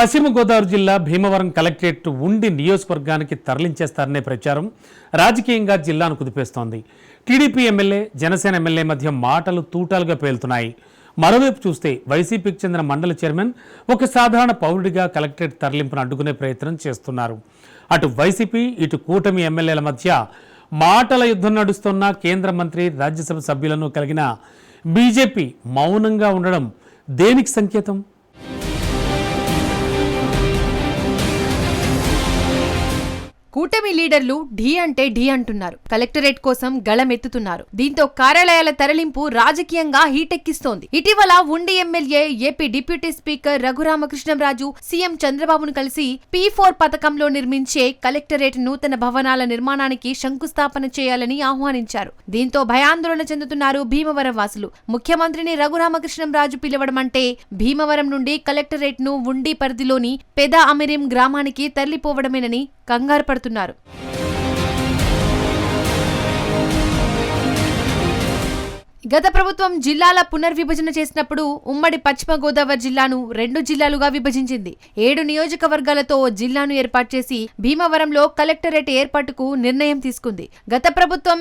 పశ్చిమ గోదావరి జిల్లా భీమవరం కలెక్టరేట్ ఉండి నియోజకవర్గానికి తరలించేస్తారనే ప్రచారం రాజకీయంగా జిల్లాను కుదిపేస్తోంది. టీడీపీ ఎమ్మెల్యే జనసేన ఎమ్మెల్యే మధ్య మాటలు తూటాలుగా పేలుతున్నాయి. మరోవైపు చూస్తే వైసీపీకి చెందిన మండల చైర్మన్ ఒక సాధారణ పౌరుడిగా కలెక్టరేట్ తరలింపును అడ్డుకునే ప్రయత్నం చేస్తున్నారు. అటు వైసీపీ ఇటు కూటమి ఎమ్మెల్యేల మధ్య మాటల యుద్ధం నడుస్తున్న కేంద్ర మంత్రి రాజ్యసభ సభ్యులను కలిగిన బీజేపీ మౌనంగా ఉండడం దేనికి సంకేతం? కూటమి లీడర్లు ఢీ అంటే ఢీ అంటున్నారు. కలెక్టరేట్ కోసం గళమెత్తుతున్నారు. దీంతో కార్యాలయాల తరలింపు రాజకీయంగా హీటెక్కిస్తోంది. ఇటీవల Undi MLA AP deputy speaker Raghuramakrishnamraju CM చంద్రబాబును కలిసి పీ ఫోర్ పథకంలో నిర్మించే కలెక్టరేట్ నూతన భవనాల నిర్మాణానికి శంకుస్థాపన చేయాలని ఆహ్వానించారు. దీంతో భయాందోళన చెందుతున్నారు భీమవరం వాసులు. ముఖ్యమంత్రిని రఘురామకృష్ణంరాజు పిలవడం అంటే భీమవరం నుండి కలెక్టరేట్ను ఉండి పరిధిలోని పెద అమిరిం గ్రామానికి తరలిపోవడమేనని కంగారు పడుతున్నారు గత ప్రభుత్వం జిల్లాల పునర్విభజన చేసినప్పుడు ఉమ్మడి పశ్చిమ గోదావరి జిల్లాను రెండు జిల్లాలుగా విభజించింది. ఏడు నియోజకవర్గాలతో జిల్లాను ఏర్పాటు చేసి భీమవరంలో కలెక్టరేట్ ఏర్పాటుకు నిర్ణయం తీసుకుంది. గత ప్రభుత్వం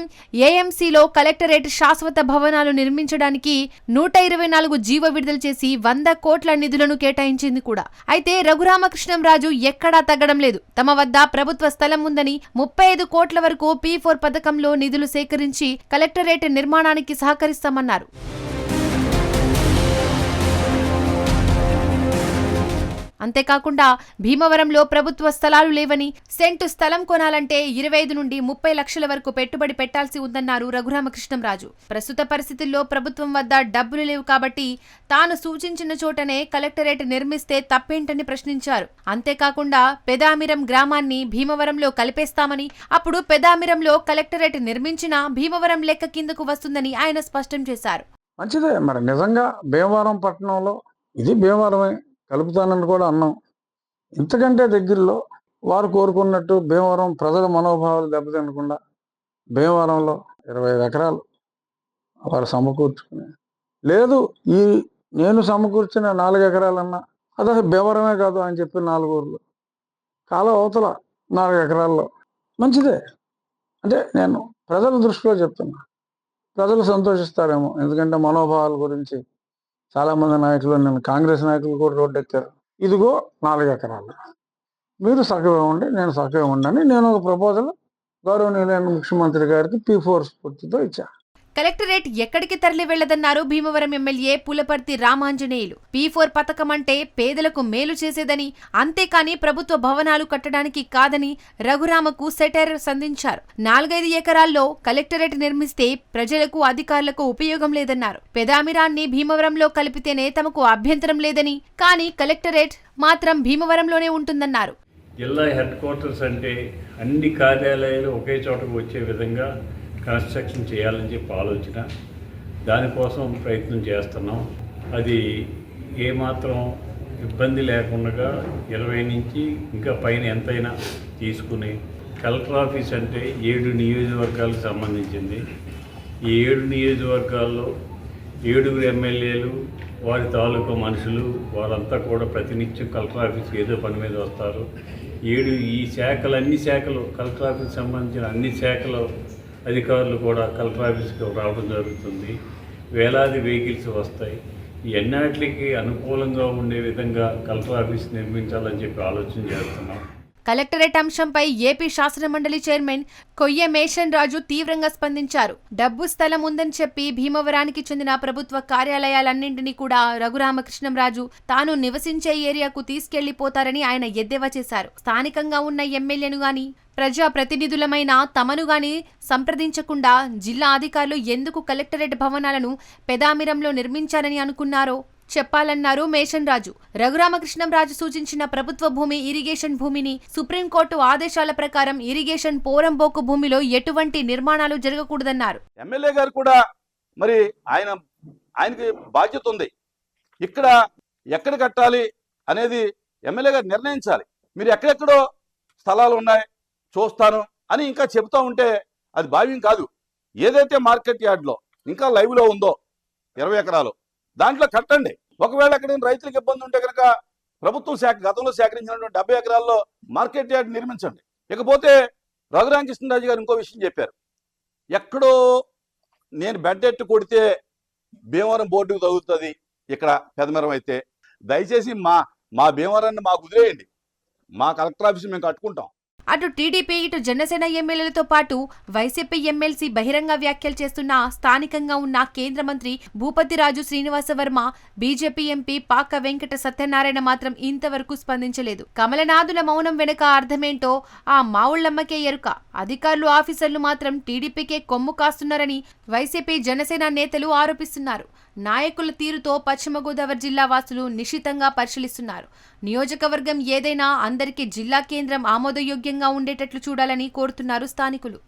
ఏఎంసీలో కలెక్టరేట్ శాశ్వత భవనాలు నిర్మించడానికి నూట ఇరవై నాలుగు జీవ విడుదల చేసి వంద కోట్ల నిధులను కేటాయించింది కూడా. అయితే రఘురామకృష్ణంరాజు ఎక్కడా తగ్గడం లేదు. తమ వద్ద ప్రభుత్వ స్థలం ఉందని ముప్పై ఐదు కోట్ల వరకు పీ ఫోర్ పథకంలో నిధులు సేకరించి కలెక్టరేట్ నిర్మాణానికి సహకరిస్తామన్నారు అంతేకాకుండా భీమవరంలో ప్రభుత్వ స్థలాలు లేవని సెంటు స్థలం కొనాలంటే ఇరవై ఐదు నుండి ముప్పై లక్షల వరకు పెట్టుబడి పెట్టాల్సి ఉందన్నారు రఘురామకృష్ణంరాజు. ప్రస్తుత పరిస్థితుల్లో ప్రభుత్వం వద్ద డబ్బులు లేవు కాబట్టి తాను సూచించిన చోటనే కలెక్టరేట్ నిర్మిస్తే తప్పేంటని ప్రశ్నించారు. అంతేకాకుండా పెదామిరం గ్రామాన్ని భీమవరంలో కలిపేస్తామని అప్పుడు పెదామిరంలో కలెక్టరేట్ నిర్మించినా భీమవరం లెక్క కిందకు వస్తుందని ఆయన స్పష్టం చేశారు. మంచిదే. మరి నిజంగా భీమవరం పట్టణంలో ఇది భీమవరమే. కలుపుతానని కూడా అన్నాం. ఇంతకంటే దగ్గరలో వారు కోరుకున్నట్టు భీమవరం ప్రజల మనోభావాలు దెబ్బతినకుండా భీమవరంలో ఇరవై ఎకరాలు వారు సమకూర్చుకుని లేదు ఈ నేను సమకూర్చిన నాలుగు ఎకరాలన్నా అదే భీమవరమే కాదు అని చెప్పి నాలుగు ఊర్లు. కాలం అవతల నాలుగు ఎకరాల్లో మంచిదే. అంటే నేను ప్రజల దృష్టిలో చెప్తున్నా. ప్రజలు సంతోషిస్తారేమో ఎందుకంటే మనోభావాల గురించి చాలా మంది నాయకులు నేను కాంగ్రెస్ నాయకులు కూడా రోడ్డు ఎక్కారు ఇదిగో నాలుగు ఎకరాలు. మీరు సగం ఉండి నేను సగం ఉండని నేను ఒక ప్రపోజల్ గౌరవనీయులైన ముఖ్యమంత్రి గారికి పీ ఫోర్ స్ఫూర్తితో ఇచ్చాను కలెక్టరేట్ ఎక్కడికి తరలి వెళ్ళదన్నారు Bhimavaram MLA Pulaparthi Ramanjaneyulu. P four పథకం అంటే పేదలకు మేలు చేసేదని అంతేకాని ప్రభుత్వ భవనాలు కట్టడానికి కాదని రఘురామకు సెటైర్ సంధించారు. నాలుగైదు ఎకరాల్లో కలెక్టరేట్ నిర్మిస్తే ప్రజలకు అధికారులకు ఉపయోగం లేదన్నారు. పెదామిరాన్ని భీమవరంలో కలిపితేనే తమకు అభ్యంతరం లేదని కానీ కలెక్టరేట్ మాత్రం భీమవరంలోనే ఉంటుందన్నారు. జిల్లా హెడ్ క్వార్టర్స్ అంటే అన్ని కార్యాలయాలు ఒకే చోటకు వచ్చే విధంగా కన్స్ట్రక్షన్ చేయాలని చెప్పి ఆలోచన. దానికోసం ప్రయత్నం చేస్తున్నాం. అది ఏమాత్రం ఇబ్బంది లేకుండా ఇరవై నుంచి ఇంకా పైన ఎంతైనా తీసుకుని కలెక్టర్ ఆఫీస్ అంటే ఏడు నియోజకవర్గాలకు సంబంధించింది. ఈ ఏడు నియోజకవర్గాల్లో ఏడుగురు ఎమ్మెల్యేలు వారి తాలూకా మనుషులు వారంతా కూడా ప్రతినిత్యం కలెక్టర్ ఆఫీస్కి ఏదో పని మీద వస్తారు. ఏడు ఈ శాఖలు అన్ని శాఖలు కలెక్టర్ ఆఫీస్కి సంబంధించిన అన్ని శాఖలు అధికారులు కూడా కలెక్టర్ ఆఫీస్కి రావడం జరుగుతుంది. వేలాది వెహికల్స్ వస్తాయి. ఎన్నాటికి అనుకూలంగా ఉండే విధంగా కలెక్టర్ ఆఫీస్ నిర్మించాలని చెప్పి ఆలోచన చేస్తున్నాం. కలెక్టరేట్ అంశంపై ఏపీ శాసనమండలి చైర్మన్ కొయ్య మేషన్ రాజు తీవ్రంగా స్పందించారు. డబ్బు స్థలం ఉందని చెప్పి భీమవరానికి చెందిన ప్రభుత్వ కార్యాలయాలన్నింటినీ కూడా రఘురామకృష్ణంరాజు తాను నివసించే ఏరియాకు తీసుకెళ్ళిపోతారని ఆయన ఎద్దేవా చేశారు. స్థానికంగా ఉన్న ఎమ్మెల్యేను గాని ప్రజా ప్రతినిధులమైన తమను గాని సంప్రదించకుండా జిల్లా అధికారులు ఎందుకు కలెక్టరేట్ భవనాలను పెదామిరంలో నిర్మించారని అనుకున్నారో చెప్పాలన్నారు మేషన్ రాజు రఘురామకృష్ణంరాజు సూచించిన ప్రభుత్వ భూమి ఇరిగేషన్ భూమిని సుప్రీంకోర్టు ఆదేశాల ప్రకారం ఇరిగేషన్ పోరంబోకు భూమిలో ఎటువంటి నిర్మాణాలు జరగకూడదన్నారు. ఎమ్మెల్యే గారు కూడా మరి ఆయన ఆయనకి బాధ్యత ఉంది. ఇక్కడ ఎక్కడ కట్టాలి అనేది ఎమ్మెల్యే గారు నిర్ణయించాలి. మీరు ఎక్కడెక్కడో స్థలాలు ఉన్నాయి చూస్తాను అని ఇంకా చెబుతూ ఉంటే అది భావ్యం కాదు. ఏదైతే మార్కెట్ యార్డ్లో ఇంకా లైవ్లో ఉందో ఇరవై ఎకరాలు దాంట్లో కట్టండి. ఒకవేళ అక్కడ రైతులకు ఇబ్బంది ఉంటే కనుక ప్రభుత్వం శాఖ గతంలో సేకరించినటువంటి డెబ్బై ఎకరాల్లో మార్కెట్ యార్డ్ నిర్మించండి. ఇకపోతే రఘురామకృష్ణరాజు గారు ఇంకో విషయం చెప్పారు. ఎక్కడో నేను బెడ్ ఎట్టు కొడితే భీమవరం బోర్డుకు తగులుతుంది. ఇక్కడ పెదమరం అయితే. దయచేసి మా మా భీమవరాన్ని మాకు వదిలేయండి. మా కలెక్టర్ ఆఫీస్ మేము కట్టుకుంటాం. అటు టీడీపీ ఇటు జనసేన ఎమ్మెల్యేలతో పాటు వైసీపీ ఎమ్మెల్సీ బహిరంగ వ్యాఖ్యలు చేస్తున్న స్థానికంగా ఉన్న కేంద్ర మంత్రి భూపతిరాజు శ్రీనివాస వర్మ బీజేపీ ఎంపీ పాక వెంకట సత్యనారాయణ మాత్రం ఇంతవరకు స్పందించలేదు. కమలనాథుల మౌనం వెనుక అర్థమేంటో ఆ మావుళ్ళమ్మకే ఎరుక. అధికారులు ఆఫీసర్లు మాత్రం టీడీపీకే కొమ్ము కాస్తున్నారని వైసీపీ జనసేన నేతలు ఆరోపిస్తున్నారు. నాయకుల తీరుతో పశ్చిమ గోదావరి జిల్లా వాసులు నిశితంగా పరిశీలిస్తున్నారు. నియోజకవర్గం ఏదైనా అందరికీ జిల్లా కేంద్రం ఆమోదయోగ్యంగా ఉండేటట్లు చూడాలని కోరుతున్నారు స్థానికులు.